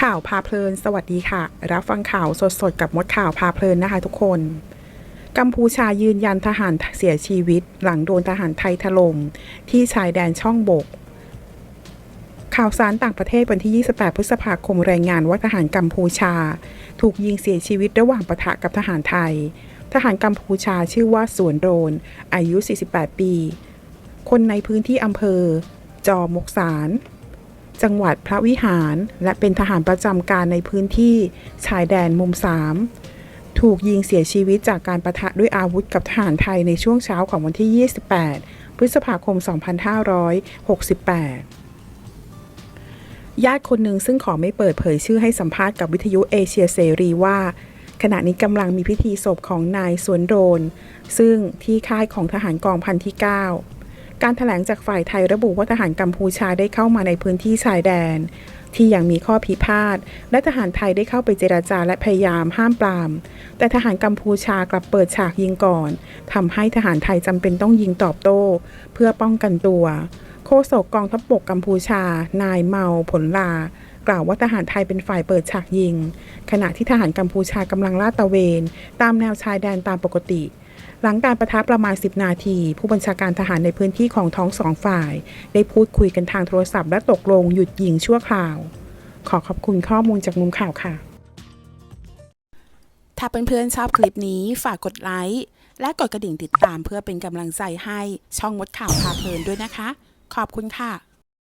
ข่าวพาเพลิน สวัสดีค่ะ รับฟังข่าวสดๆ กับมดข่าวพาเพลินนะคะทุกคน กัมพูชายืนยันทหารเสียชีวิต หลังโดนทหารไทยถล่มที่ชายแดนช่องบก ข่าวสารต่างประเทศวันที่ 28 พฤษภาคมรายงานว่าทหารกัมพูชา ถูกยิงเสียชีวิตระหว่างปะทะกับทหารไทย ทหารกัมพูชาชื่อว่าสวนโดน อายุ 48 ปี คนในพื้นที่อำเภอ จอมกสาร จังหวัดพระวิหาร และเป็นทหารประจำการในพื้นที่ชายแดนมุมสามถูกยิงเสียชีวิตจากการประทะด้วยอาวุธกับทหารไทยในช่วงเช้าของวันที่ 28 พฤษภาคม 2568 ญาติคนหนึ่งซึ่งขอไม่เปิดเผยชื่อให้สัมภาษณ์กับวิทยุเอเชียเสรีว่าขณะนี้กำลังมีพิธีศพของนายสวนโดน ซึ่งที่ค่ายของทหารกองพันที่ 9 การถแถลงจากฝ่ายไทยระบุว่าทหารกัมพูชาได้เข้ามาในพื้นที่ชายแดน ที่ยังมีข้อพิพาทและทหารไทยได้เข้าไปเจราจาและพยายามห้ามปราม แต่ทหารกัมพูชากลับเปิดฉากยิงก่อนทำให้ทหารไทยจำเป็นต้องยิงตอบโต้ เพื่อป้องกันตัวโฆษกกองทัพบกกัมพูชา นายเมาผลลา กล่าวว่าทหารไทยเป็นฝ่ายเปิดฉากยิง ขณะที่ทหารกัมพูชากำลังลาดตระเวน ตามแนวชายแดนตามปกติ หลังการประทับประมาณ 10 นาที ผู้บัญชาการทหารในพื้นที่ของท้องสองฝ่าย ได้พูดคุยกันทางโทรศัพท์และตกลงหยุดยิงชั่วคราว ขอขอบคุณข้อมูลจากมุมข่าวค่ะ ถ้าเพื่อนๆชอบคลิปนี้ฝากกดไลค์และกดกระดิ่งติดตามเพื่อเป็นกำลังใจให้ช่องมดข่าวพาเพลินด้วยนะคะ ขอบคุณค่ะ